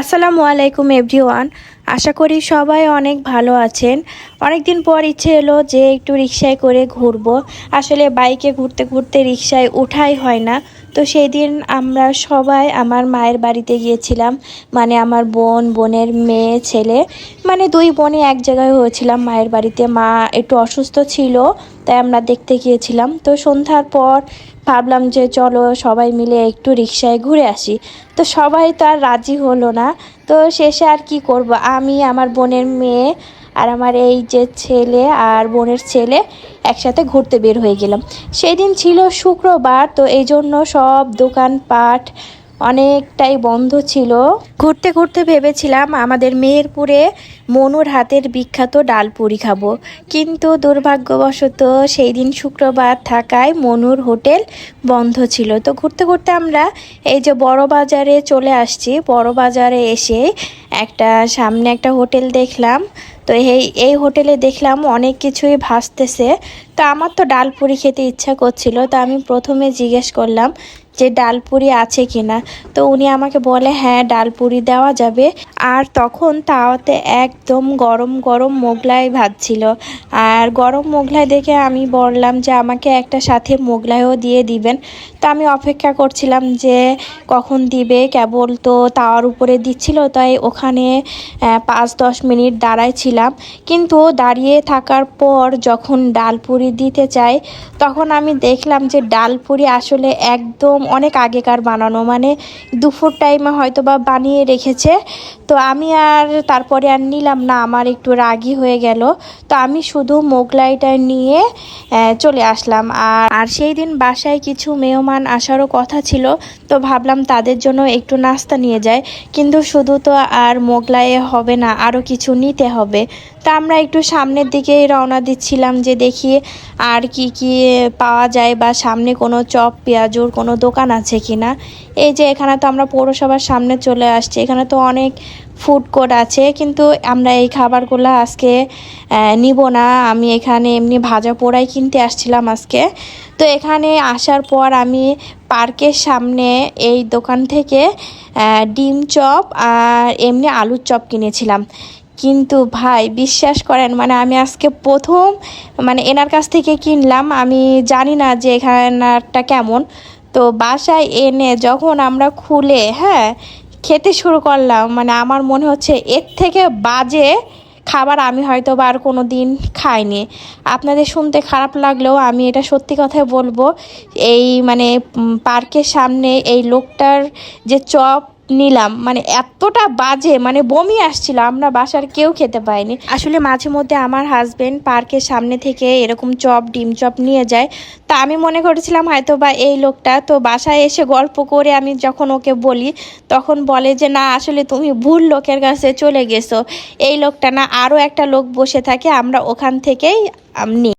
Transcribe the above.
আসসালামু আলাইকুম এভরিওয়ান। আশা করি সবাই অনেক ভালো আছেন। অনেক দিন পর ইচ্ছে এলো যে একটু রিক্সায় করে ঘুরবো। আসলে বাইকে ঘুরতে ঘুরতে রিক্সায় ওঠাই হয় না। তো সেই দিন আমরা সবাই আমার মায়ের বাড়িতে গিয়েছিলাম। মানে আমার বোন, বোনের মেয়ে, ছেলে মানে দুই বোনে এক জায়গায় হয়েছিলাম মায়ের বাড়িতে। মা একটু অসুস্থ ছিল, তাই আমরা দেখতে গিয়েছিলাম। তো সন্ধ্যার পর ভাবলাম যে চলো সবাই মিলে একটু রিক্সায় ঘুরে আসি। তো সবাই তো আর রাজি হলো না। তো শেষে আর কি করব? আমি, আমার বোনের মেয়ে আর আমার এই যে ছেলে আর বোনের ছেলে একসাথে ঘুরতে বের হয়ে গেলাম। সেই দিন ছিল শুক্রবার, তো এই জন্য সব দোকানপাট অনেকটাই বন্ধ ছিল। ঘুরতে ঘুরতে ভেবেছিলাম আমাদের মেহেরপুরে মনুর হাতের বিখ্যাত ডাল ডালপুরি খাব। কিন্তু দুর্ভাগ্যবশত সেই দিন শুক্রবার থাকায় মনুর হোটেল বন্ধ ছিল। তো ঘুরতে ঘুরতে আমরা এই যে বড় বাজারে চলে আসছি, বড় বাজারে এসে একটা সামনে একটা হোটেল দেখলাম। তো এই এই হোটেলে দেখলাম অনেক কিছুই ভাসতেছে। তো আমার তো ডালপুরি খেতে ইচ্ছা করছিল। তো আমি প্রথমে জিজ্ঞেস করলাম যে ডালপুরি আছে কিনা। তো উনি আমাকে বলে হ্যাঁ ডালপুরি দেওয়া যাবে। আর তখন তাওয়াতে একদম গরম গরম মোগলাই ভাত ছিল। আর গরম মোগলাই দেখে আমি বললাম যে, আমাকে একটা সাথে মোগলাইও দিয়ে দিবেন। তো আমি অপেক্ষা করছিলাম যে, কখন দিবে? কেবল তো তাওয়ার উপরে দিচ্ছিল, তাই ওখানে পাঁচ দশ মিনিট দাঁড়ায় ছিলাম কিন্তু দাঁড়িয়ে থাকার পর যখন ডালপুরি দিতে চাই তখন আমি দেখলাম যে, ডালপুরি আসলে একদম অনেক আগেকার বানানো মানে দুপুর টাইমে হয়তো বা বানিয়ে রেখেছে। তো আমি আর তারপরে আর নিলাম না, আমার একটু রাগি হয়ে গেল। তো আমি শুধু মোগলাইটা নিয়ে চলে আসলাম। আর আর সেই দিন বাসায় কিছু মেহমান আসারও কথা ছিল, তো ভাবলাম তাদের জন্য একটু নাস্তা নিয়ে যায় কিন্তু শুধু তো আর মোগলাইয়ে হবে না আরও কিছু নিতে হবে। তা আমরা একটু সামনের দিকেই রওনা দিচ্ছিলাম যে দেখি আর কি কি পাওয়া যায় বা সামনে কোনো চপ, পেঁয়াজুর কোনো দোকান আছে কি না এই যে এখানে তো আমরা পৌরসভার সামনে চলে আসছি, এখানে তো অনেক ফুড কোর্ট আছে, কিন্তু আমরা এই খাবারগুলো আজকে নিব না। আমি এখানে এমনি ভাজা পোড়াই কিনতে আসছিলাম আজকে। তো এখানে আসার পর আমি পার্কের সামনে এই দোকান থেকে ডিম চপ আর এমনি আলুর চপ কিনেছিলাম। কিন্তু ভাই, বিশ্বাস করেন মানে আমি আজকে প্রথম মানে এনার কাছ থেকে কিনলাম। আমি জানি না যে এখানটা কেমন। তো বাসায় এনে যখন আমরা খুলে হ্যাঁ খেতে শুরু করলাম মানে আমার মনে হচ্ছে এর থেকে বাজে খাবার আমি হয়তো বা আর কোনো দিন খাইনি। আপনাদের শুনতে খারাপ লাগলেও আমি এটা সত্যি কথাই বলব, এই মানে পার্কের সামনে এই লোকটার যে চপ নিলাম। মানে এতটা বাজে মানে বমি আসছিল, আমরা বাসার কেউ খেতে পাইনি। আসলে মাঝে মধ্যে আমার হাজবেন্ড পার্কের সামনে থেকে এরকম চপ, ডিম চপ নিয়ে যায়। তা আমি মনে করেছিলাম, হয়তো বা এই লোকটা তো বাসায় এসে গল্প করে আমি যখন ওকে বলি, তখন বলে যে, না, আসলে তুমি ভুল লোকের কাছে চলে গেছো। এই লোকটা না আরও একটা লোক বসে থাকে, আমরা ওখান থেকেই নিই